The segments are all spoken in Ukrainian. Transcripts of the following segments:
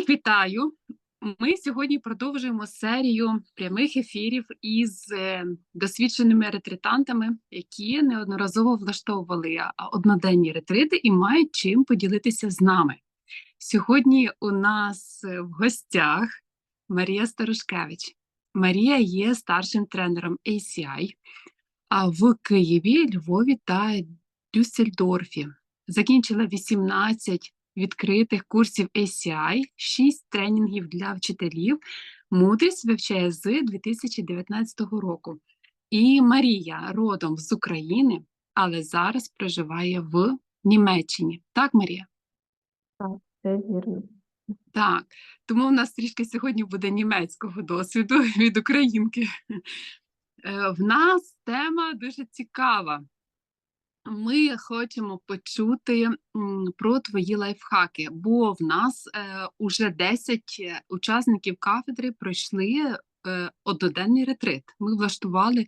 Всіх вітаю. Ми сьогодні продовжуємо серію прямих ефірів із е, досвідченими ретритантами, які неодноразово влаштовували одноденні ретрити і мають чим поділитися з нами. Сьогодні у нас е, в гостях Марія Старушкевич. Марія є старшим тренером ACI в Києві, Львові та Дюссельдорфі. Закінчила 18 відкритих курсів ACI, 6 тренінгів для вчителів. Мудрість вивчає з 2019 року. І Марія родом з України, але зараз проживає в Німеччині. Так, Марія? Це вірно. Так, тому в нас трішки сьогодні буде німецького досвіду від українки. Е, В нас тема дуже цікава. Ми хочемо почути про твої лайфхаки, бо в нас е, уже 10 учасників кафедри пройшли е, одноденний ретрит. Ми влаштували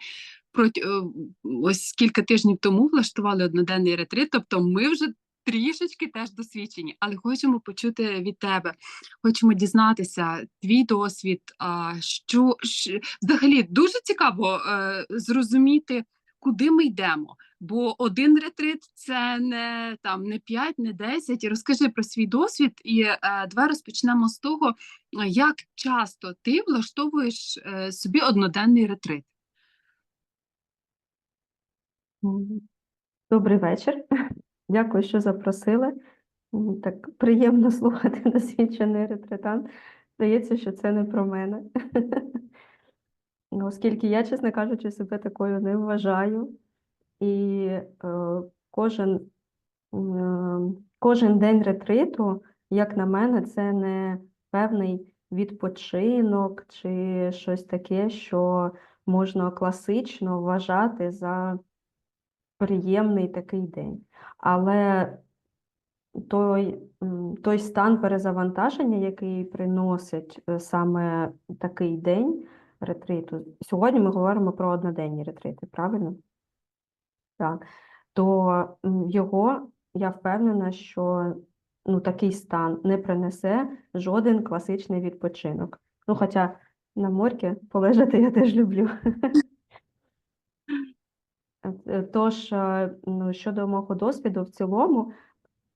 проти е, ось кілька тижнів тому влаштували одноденний ретрит, тобто ми вже трішечки теж досвідчені, але хочемо почути від тебе. Хочемо дізнатися твій досвід. А що щ- взагалі дуже цікаво е, зрозуміти, куди ми йдемо. Бо один ретрит це не там не 5, не 10. Розкажи про свій досвід, і е, давай розпочнемо з того, як часто ти влаштовуєш е, собі одноденний ретрит. Добрий вечір. Дякую, що запросили. Так приємно слухати досвідчений ретритант. Здається, що це не про мене. Ну, Оскільки я, чесно кажучи, себе такою не вважаю. І е, кожен, м, кожен день ретриту, як на мене, це не певний відпочинок чи щось таке, що можна класично вважати за приємний такий день. Але той, той стан перезавантаження, який приносить е, саме такий день ретриту, сьогодні ми говоримо про одноденні ретрити, правильно? Так, то його я впевнена, що ну, такий стан не принесе жоден класичний відпочинок. Ну, хоча на морці полежати я теж люблю. Е, Тож, е, ну, щодо мого досвіду, в цілому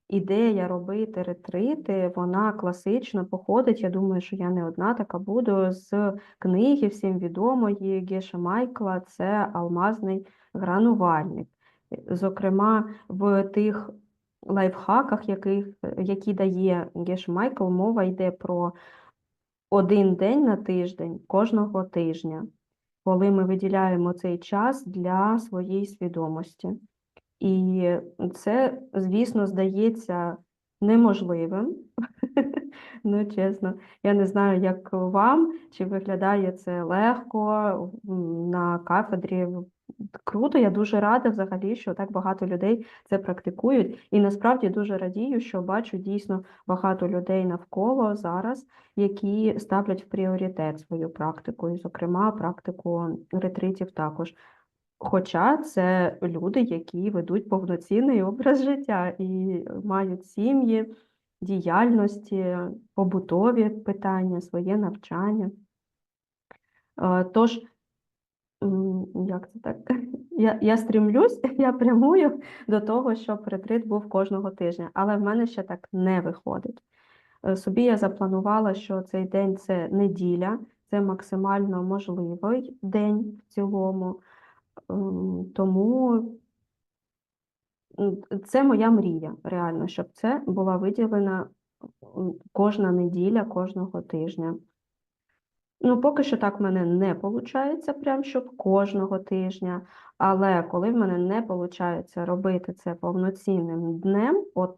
ідея робити ретрити, вона класично походить. Я думаю, що я не одна така буду з книги всім відомої Геша Майкла, це алмазний гранувальник. Зокрема, в тих лайфхаках, яких, які дає Геш Майкл, мова йде про один день на тиждень кожного тижня, коли ми виділяємо цей час для своєї свідомості. І це, звісно, здається неможливим. Ну, чесно, я не знаю, як вам, чи виглядає це легко на кафедрі. Круто, я дуже рада взагалі, що так багато людей це практикують. І насправді дуже радію, що бачу дійсно багато людей навколо зараз, які ставлять в пріоритет свою практику, і, зокрема, практику ретритів також. Хоча це люди, які ведуть повноцінний образ життя і мають сім'ї, діяльності, побутові питання, своє навчання. Е, Тож, як це так? Я, я стрімлюсь, я прямую до того, щоб ретрит був кожного тижня, але в мене ще так не виходить. Е, Собі я запланувала, що цей день це неділя, це максимально можливий день в цілому. Тому це моя мрія, реально, щоб це була виділена кожна неділя, кожного тижня. Ну, поки що так в мене не виходить, прям щоб кожного тижня. Але коли в мене не виходить робити це повноцінним днем, от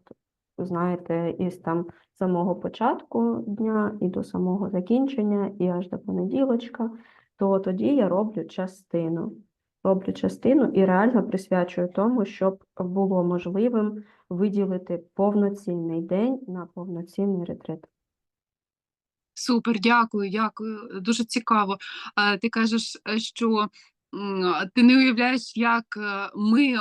знаєте, із там самого початку дня і до самого закінчення, і аж до понеділочка, то тоді я роблю частину. Роблю частину і реально присвячую тому, щоб було можливим виділити повноцінний день на повноцінний ретрит. Супер, дякую, дякую. Дуже цікаво. Е, Ти кажеш, е, що ти не уявляєш, як е, ми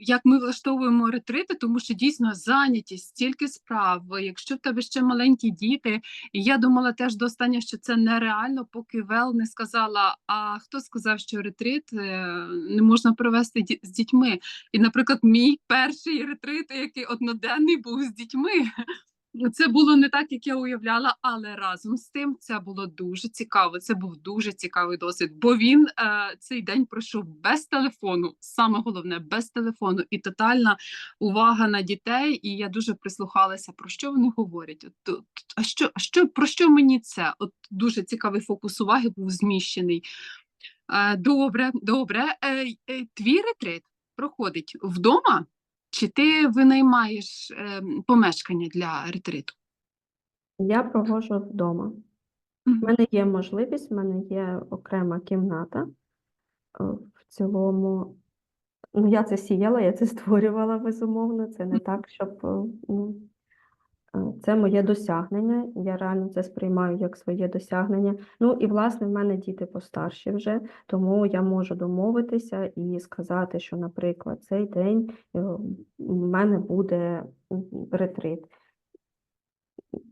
як ми влаштовуємо ретрити, тому що дійсно зайнятість, стільки справ. Якщо в тебе ще маленькі діти, і я думала теж до останнього, що це нереально, поки Вел не сказала: а хто сказав, що ретрит е, не можна провести з дітьми? І, наприклад, мій перший ретрит, який одноденний був з дітьми. Це було не так, як я уявляла, але разом з тим це було дуже цікаво. Це був дуже цікавий досвід, бо він е, цей день пройшов без телефону. Саме головне без телефону, і тотальна увага на дітей. І я дуже прислухалася про що вони говорять. От, а що, що про що мені це? От дуже цікавий фокус уваги був зміщений. Е, добре, добре. Е, е, твій ретрит проходить вдома, чи ти винаймаєш е, помешкання для ретриту? Я провожу вдома. У мене є можливість, в мене є окрема кімната. Е, В цілому, ну я це сіяла, я це створювала безумовно. Це не так, щоб е, ну, це моє досягнення. Я реально це сприймаю як своє досягнення. Ну і власне в мене діти постарші вже, тому я можу домовитися і сказати, що, наприклад, цей день е, в мене буде ретрит.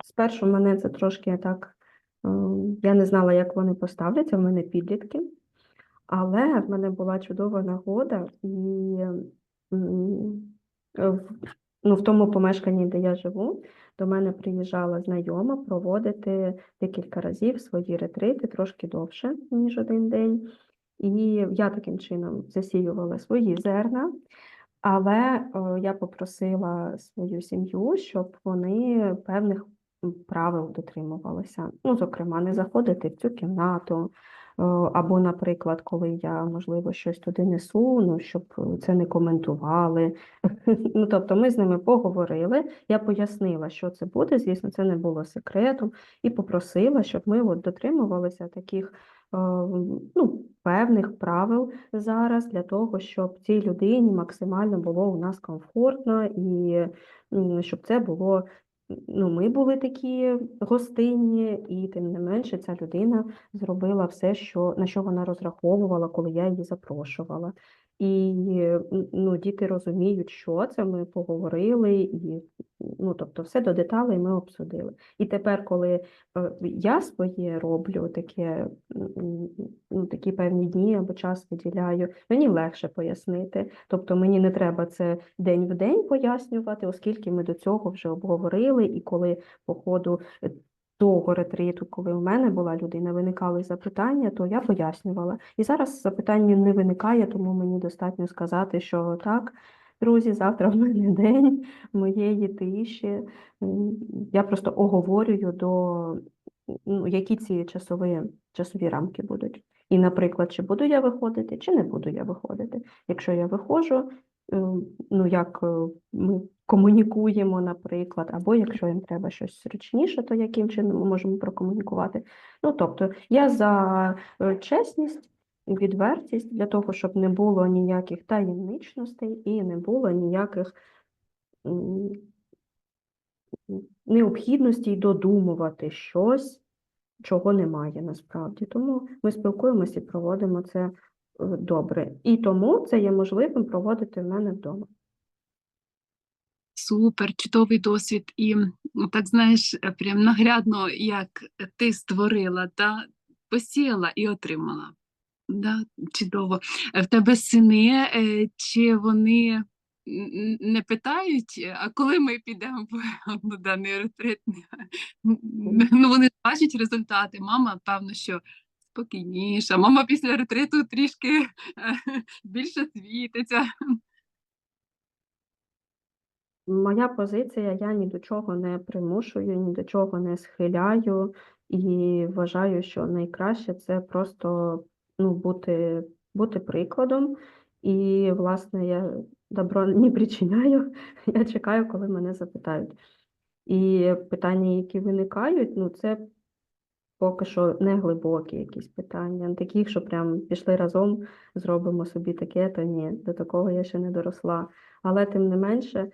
Спершу мене це трошки так, е, я не знала, як вони поставляться, в мене підлітки, але в мене була чудова нагода, і ну, в тому помешканні, де я живу, до мене приїжджала знайома проводити декілька разів свої ретрити, трошки довше, ніж один день. І я таким чином засіювала свої зерна, але е, я попросила свою сім'ю, щоб вони певних правил дотримувалися. Ну, зокрема, не заходити в цю кімнату, або, наприклад, коли я, можливо, щось туди несу, ну, щоб це не коментували. Ну, тобто ми з ними поговорили, я пояснила, що це буде, звісно, це не було секретом, і попросила, щоб ми от дотримувалися таких е, ну, певних правил зараз для того, щоб цій людині максимально було у нас комфортно і щоб це було. Ну, ми були такі гостинні, і тим не менше ця людина зробила все, що, на що вона розраховувала, коли я її запрошувала. І ну, діти розуміють, що це, ми поговорили, і ну, тобто все до деталей ми обсудили. І тепер, коли е, я своє роблю, таке, ну, такі певні дні або час виділяю, мені легше пояснити. Тобто мені не треба це день в день пояснювати, оскільки ми до цього вже обговорили, і коли по ходу е, того ретриту, коли у мене була людина, виникали запитання, то я пояснювала. І зараз запитань не виникає, тому мені достатньо сказати, що так. Друзі, завтра в мене день моєї тиші. Я просто оговорюю до ну, які ці часові, часові рамки будуть. І, наприклад, чи буду я виходити, чи не буду я виходити. Якщо я виходжу, е, ну як е, ми комунікуємо, наприклад, або якщо їм треба щось зручніше, то яким чином ми можемо прокомунікувати. Ну, тобто, я за е, чесність. Відвертість для того, щоб не було ніяких таємничностей і не було ніяких м, необхідності й додумувати щось, чого немає насправді. Тому ми спілкуємося і проводимо це е, добре. І тому це є можливим проводити в мене вдома. Супер, чудовий досвід. І так знаєш, е, прям наглядно, як ти створила, та посіяла і отримала. Да, чудово. Е, В тебе сини, е, чи вони не питають, а коли ми підемо в даний ретрит? Ну, вони бачать результати. Мама, певно, що спокійніша. Мама після ретриту трішки більше світиться. Моя позиція, я ні до чого не примушую, ні до чого не схиляю і вважаю, що найкраще це просто ну, бути, бути прикладом. І, власне, я добро не причиняю, я чекаю, коли мене запитають. І питання, які виникають, ну, це поки що не глибокі якісь питання, такі, що прям пішли разом, зробимо собі таке, то ні, до такого я ще не доросла. Але тим не менше,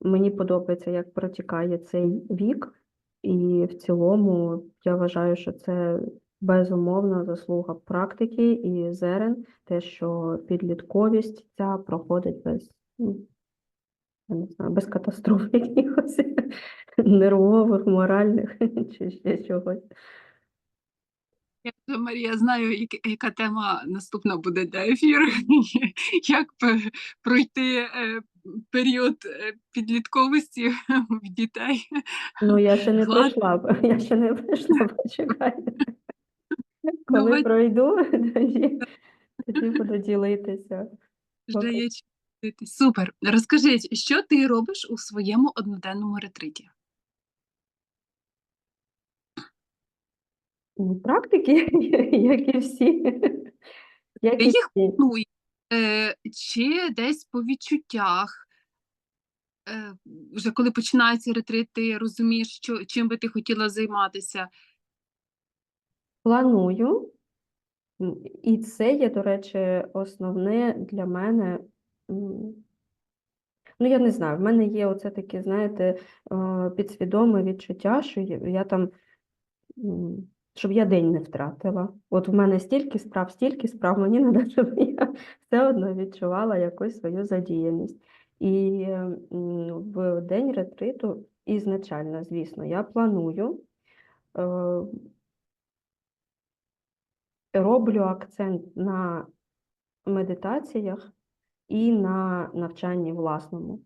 мені подобається, як протікає цей вік, і в цілому я вважаю, що це безумовно заслуга практики і зерен, те, що підлітковість ця проходить без, ну, я не знаю, без катастроф якихось нервових, моральних чи ще чогось. Марія, знаю, яка- тема наступна буде для ефіру. Як пройти е, період е, підлітковості в дітей. Ну, я ще не Влад- пройшла, я ще не пройшла, почекай. Коли Ну, пройду, тоді, тоді буду ділитися. Вже. Супер. Розкажіть, що ти робиш у своєму одноденному ретриті? Ну, Практики, як і всі. Як і їх всі. Ну, і, е, чи десь по відчуттях, е, вже коли починається ретрит, ти розумієш, що, чим би ти хотіла займатися? Планую. І це є, до речі, основне для мене. Ну, я не знаю, в мене є оце таке, знаєте, е, підсвідоме відчуття, що я, там, щоб я день не втратила. От в мене стільки справ, стільки справ, мені треба, щоб я все одно відчувала якусь свою задіяність. І в день ретриту ізначально, звісно, я планую. е, роблю акцент на медитаціях і на навчанні власному,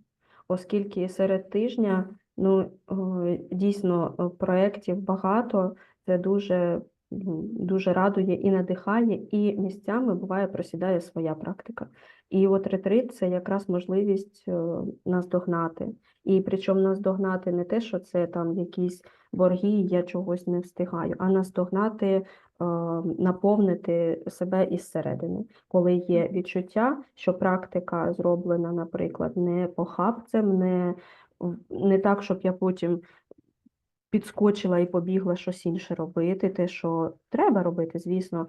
оскільки серед тижня ну, е, дійсно е, проєктів багато, це дуже, ну, дуже радує і надихає, і місцями буває просідає своя практика. І от ретрит це якраз можливість е, наздогнати. І причому наздогнати не те, що це там якісь борги, я чогось не встигаю, а наздогнати е, наповнити себе із середини, коли є відчуття, що практика зроблена, наприклад, не похабцем, не, не так, щоб я потім підскочила і побігла щось інше робити, те, що треба робити, звісно.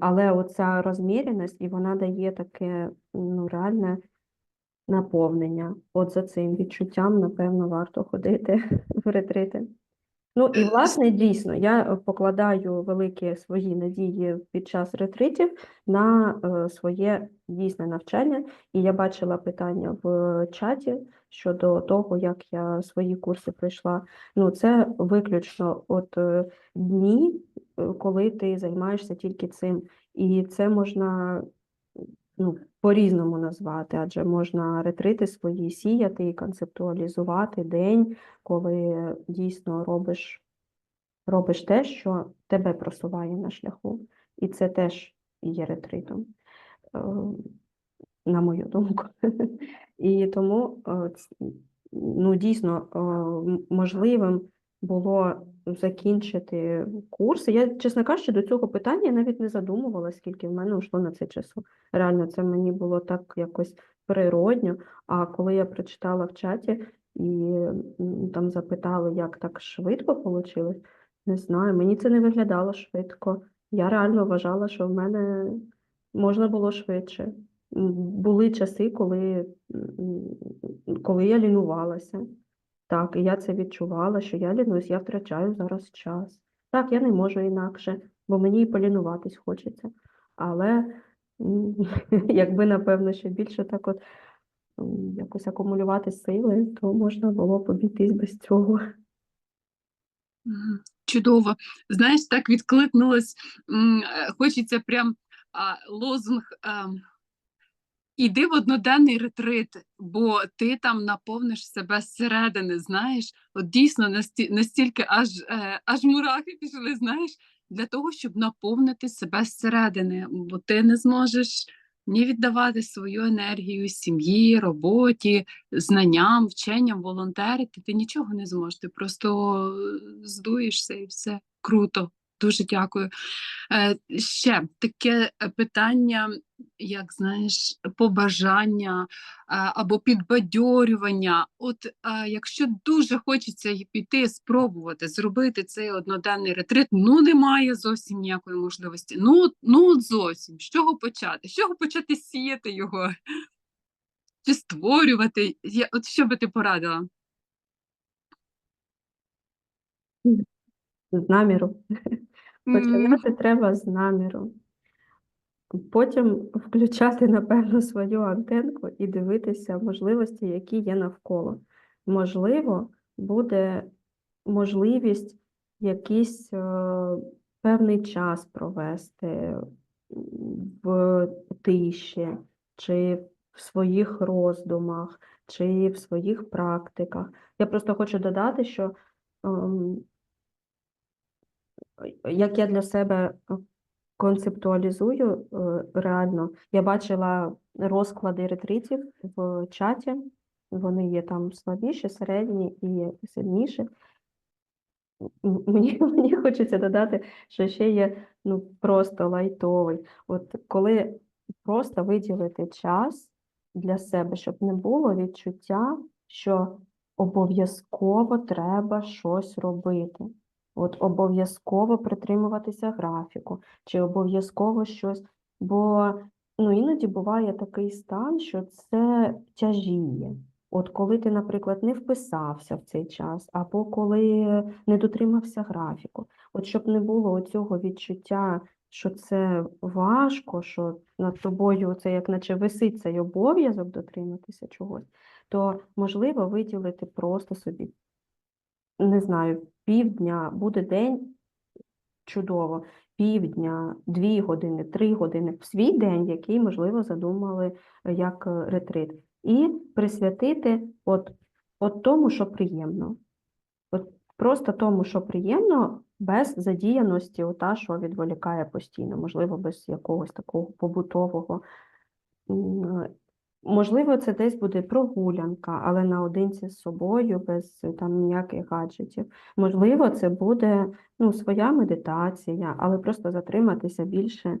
Але оця розміреність, і вона дає таке ну, реальне наповнення. От за цим відчуттям, напевно, варто ходити в ретрити. Ну і власне дійсно я е, покладаю великі свої надії під час ретритів на е, своє дійсне навчання. І я бачила питання в чаті щодо того, як я свої курси пройшла. Ну, це виключно от е, дні, е, коли ти займаєшся тільки цим. І це можна ну, по-різному назвати, адже можна ретрити свої сіяти і концептуалізувати день, коли дійсно робиш, робиш те, що тебе просуває на шляху. І це теж є ретритом, е, на мою думку. І тому е, ну, дійсно е, можливим було закінчити курси. Я, чесно кажучи, до цього питання навіть не задумувалася, скільки в мене йшло на це часу. Реально, це мені було так якось природньо. А коли я прочитала в чаті і там запитали, як так швидко вийшло, не знаю, мені це не виглядало швидко. Я реально вважала, що в мене можна було швидше. Були часи, коли, коли я лінувалася. Так, і я це відчувала, що я лінуюсь, я втрачаю зараз час. Так, я не можу інакше, бо мені і полінуватись хочеться. Але якби, напевно, ще більше так от якось акумулювати сили, то можна було б обійтись без цього. Чудово. Знаєш, так відкликнулось. е, Хочеться прям лозунг. Іди в одноденний ретрит, бо ти там наповниш себе зсередини, знаєш, от дійсно насті- настільки аж, е, аж мурахи пішли, знаєш, для того, щоб наповнити себе зсередини, бо ти не зможеш ні віддавати свою енергію сім'ї, роботі, знанням, вченням, волонтерити. Ти нічого не зможеш, ти просто здуєшся і все круто. Дуже дякую. Е, ще таке е, питання, як знаєш, побажання е, або підбадьорювання. От якщо дуже хочеться піти, спробувати зробити цей одноденний ретрит, ну немає зовсім ніякої можливості. Ну, ну от зовсім. З чого почати? З чого почати сіяти його? Чи створювати? От що би ти порадила? З наміру. Починати треба з наміру. Потім включати, напевно, свою антенку і дивитися можливості, які є навколо. Можливо, буде можливість якийсь е, певний час провести в тиші, чи в своїх роздумах, чи в своїх практиках. Я просто хочу додати, що ем, як я для себе концептуалізую е, реально, я бачила розклади ретритів в чаті, вони є там слабіші, середні і сильніші. Мені, мені хочеться додати, що ще є ну, просто лайтовий. От коли просто виділити час для себе, щоб не було відчуття, що обов'язково треба щось робити. От обов'язково притримуватися графіку, чи обов'язково щось. Бо ну, іноді буває такий стан, що це тяжіє. От коли ти, наприклад, не вписався в цей час, або коли не дотримався графіку, от щоб не було цього відчуття, що це важко, що над тобою це як наче висить цей обов'язок дотриматися чогось, то можливо виділити просто собі, не знаю, півдня, буде день чудово, півдня, дві години, три години в свій день, який, можливо, задумали е, як е, ретрит, і присвятити от, от тому, що приємно. От просто тому, що приємно, без задіяності, ота, що відволікає постійно, можливо, без якогось такого побутового. Можливо, це десь буде прогулянка, але наодинці з собою, без там ніяких гаджетів. Можливо, це буде ну, своя медитація, але просто затриматися більше,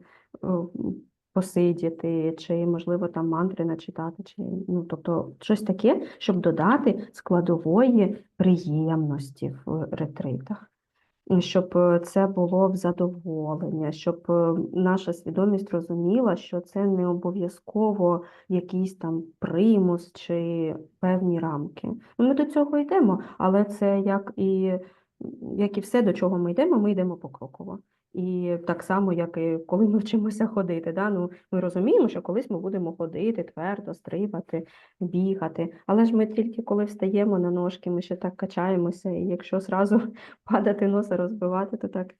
посидіти, чи, можливо, там мантри начитати, чи ну, тобто щось таке, щоб додати складової приємності в ретритах. Щоб е, це було в задоволення, щоб е, наша свідомість розуміла, що це не обов'язково якийсь там примус чи певні рамки. Ну, Ми до цього йдемо, але це як і, як і все, до чого ми йдемо, ми йдемо покроково. І так само, як і коли ми вчимося ходити. Да? Ну, ми розуміємо, що колись ми будемо ходити твердо, стрибати, бігати. Але ж ми тільки коли встаємо на ножки, ми ще так качаємося, і якщо зразу падати носа розбивати, то так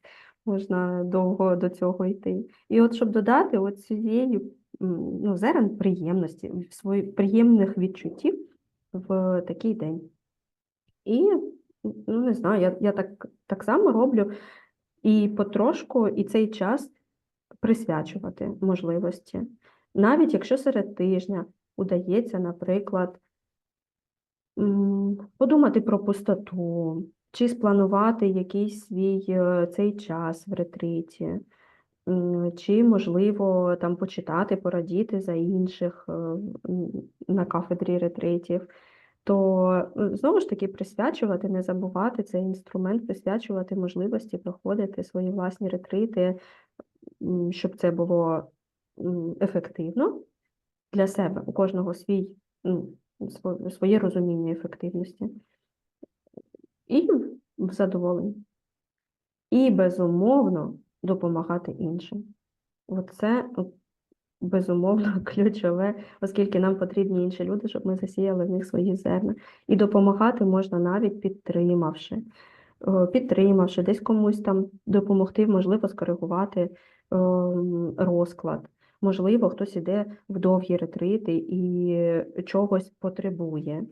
можна довго до цього йти. І от щоб додати от цієї ну, зерен приємності, свої приємних відчуттів в такий день. І ну, не знаю, я, я так, так само роблю і потрошку, і цей час присвячувати можливості. Навіть якщо серед тижня удається, наприклад, подумати про пустоту, чи спланувати якийсь свій е, цей час в ретриті, чи, можливо, там почитати, порадіти за інших е, на кафедрі ретритів, то е, знову ж таки присвячувати, не забувати цей інструмент, присвячувати можливості проходити свої власні ретрити, щоб це було ефективно для себе, у кожного свій, ну, своє розуміння ефективності. І в задоволенні. І, безумовно, допомагати іншим. Оце безумовно ключове, оскільки нам потрібні інші люди, щоб ми засіяли в них свої зерна. І допомагати можна навіть підтримавши. Підтримавши, десь комусь там допомогти, можливо, скоригувати розклад. Можливо, хтось іде в довгі ретрити і чогось потребує.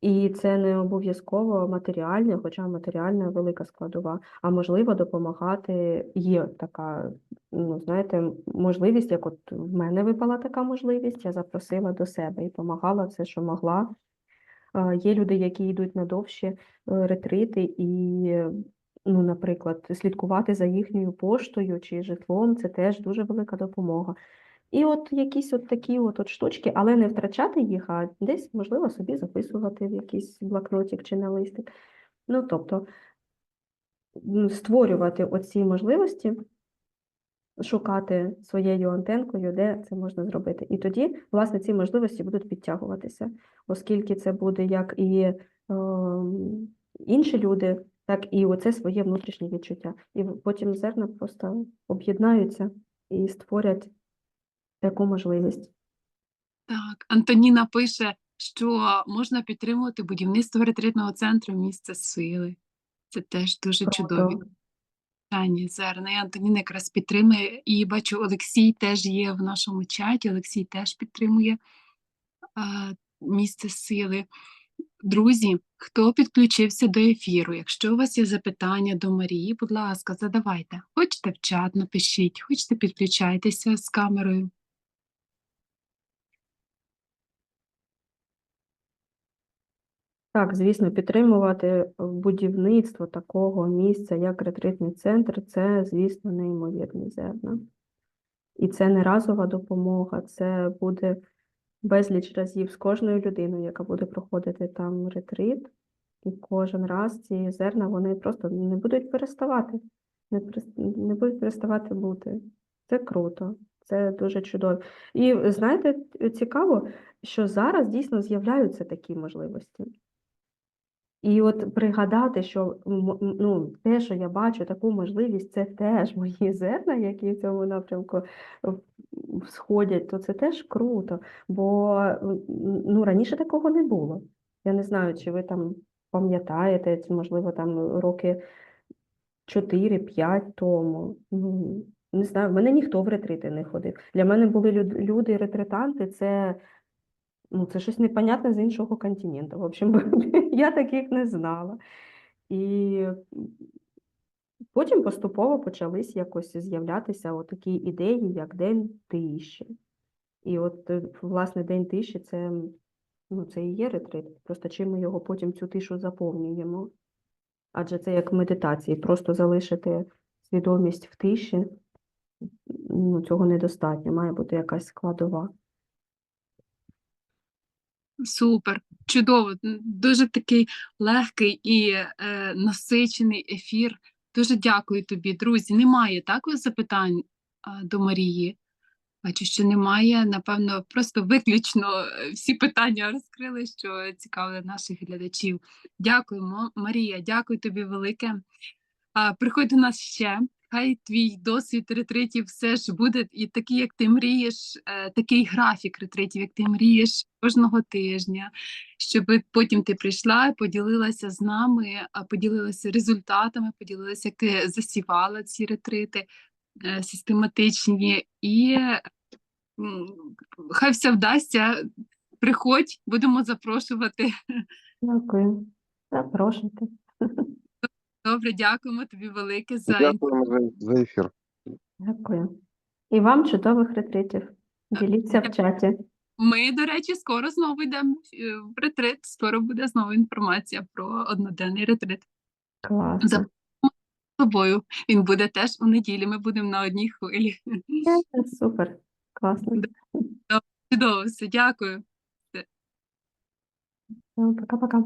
І це не обов'язково матеріальне, хоча матеріальна велика складова, а можливо допомагати є така, ну знаєте, можливість, як от в мене випала така можливість, я запросила до себе і допомагала все, що могла. Є люди, які йдуть на довші е, ретрити і, е, ну, наприклад, слідкувати за їхньою поштою чи житлом це теж дуже велика допомога. І от якісь от такі от, от штучки, але не втрачати їх, а десь, можливо, собі записувати в якийсь блокнотик чи на листик. Ну, тобто створювати оці можливості, шукати своєю антенкою, де це можна зробити. І тоді, власне, ці можливості будуть підтягуватися, оскільки це буде як і ем, інші люди так і оце своє внутрішнє відчуття. І потім зерна просто об'єднаються і створять таку можливість. Так, Антоніна пише, що можна підтримувати будівництво ретритного центру місця сили. Це теж дуже чудові Круто. питання. Зерна. І Антоніна якраз підтримує. І бачу, Олексій теж є в нашому чаті. Олексій теж підтримує а, місце сили. Друзі, хто підключився до ефіру? Якщо у вас є запитання до Марії, будь ласка, задавайте. Хочете в чат, напишіть, хочете підключайтеся з камерою. Так, звісно, підтримувати будівництво такого місця, як ретритний центр, це, звісно, неймовірні зерна. І це не разова допомога, це буде безліч разів з кожною людиною, яка буде проходити там ретрит. І кожен раз ці зерна вони просто не будуть переставати, не, не будуть переставати бути. Це круто, це дуже чудово. І знаєте, цікаво, що зараз дійсно з'являються такі можливості. І от пригадати, що ну, те, що я бачу, таку можливість, це теж мої зерна, які в цьому напрямку в- сходять, то це теж круто. Бо ну, раніше такого не було. Я не знаю, чи ви там пам'ятаєте, можливо, там роки 4-5 тому. Ну, не знаю, в мене ніхто в ретрити не ходив. Для мене були люди, ретританти, це Ну, це щось непонятне з іншого континенту. В общем, я таких не знала. І потім поступово почались якось з'являтися такі ідеї, як День тиші. І от, е, власне, День тиші це, ну, це і є ретрит. Просто чим ми його потім цю тишу заповнюємо. Адже це як медитації, просто залишити свідомість в тиші, ну, цього недостатньо, має бути якась складова. Супер, чудово. Дуже такий легкий і е, насичений ефір. Дуже дякую тобі, друзі. Немає так запитань а, до Марії. Бачу, що немає. Напевно, просто виключно е, всі питання розкрили, що цікавили наших глядачів. Дякуємо, Марія, дякую тобі велике. А, приходь до нас ще. Хай твій досвід ретритів все ж буде і такий, як ти мрієш, е, такий графік ретритів, як ти мрієш кожного тижня, щоб потім ти прийшла поділилася з нами, поділилася результатами, поділилася, як ти засівала ці ретрити е, систематичні, і хай все вдасться. Приходь, будемо запрошувати. Дякую. Запрошуйте. Добре, дякуємо тобі велике за Дякуємо за, за ефір. Дякую. І вам чудових ретритів. Діліться в чаті. Ми, до речі, скоро знову йдемо е, в ретрит. Скоро буде знову інформація про одноденний ретрит Класно. За- з тобою. Він буде теж у неділі. Ми будемо на одній хвилі. Супер. Класно. Чудово, все, дякую. Пока-пока.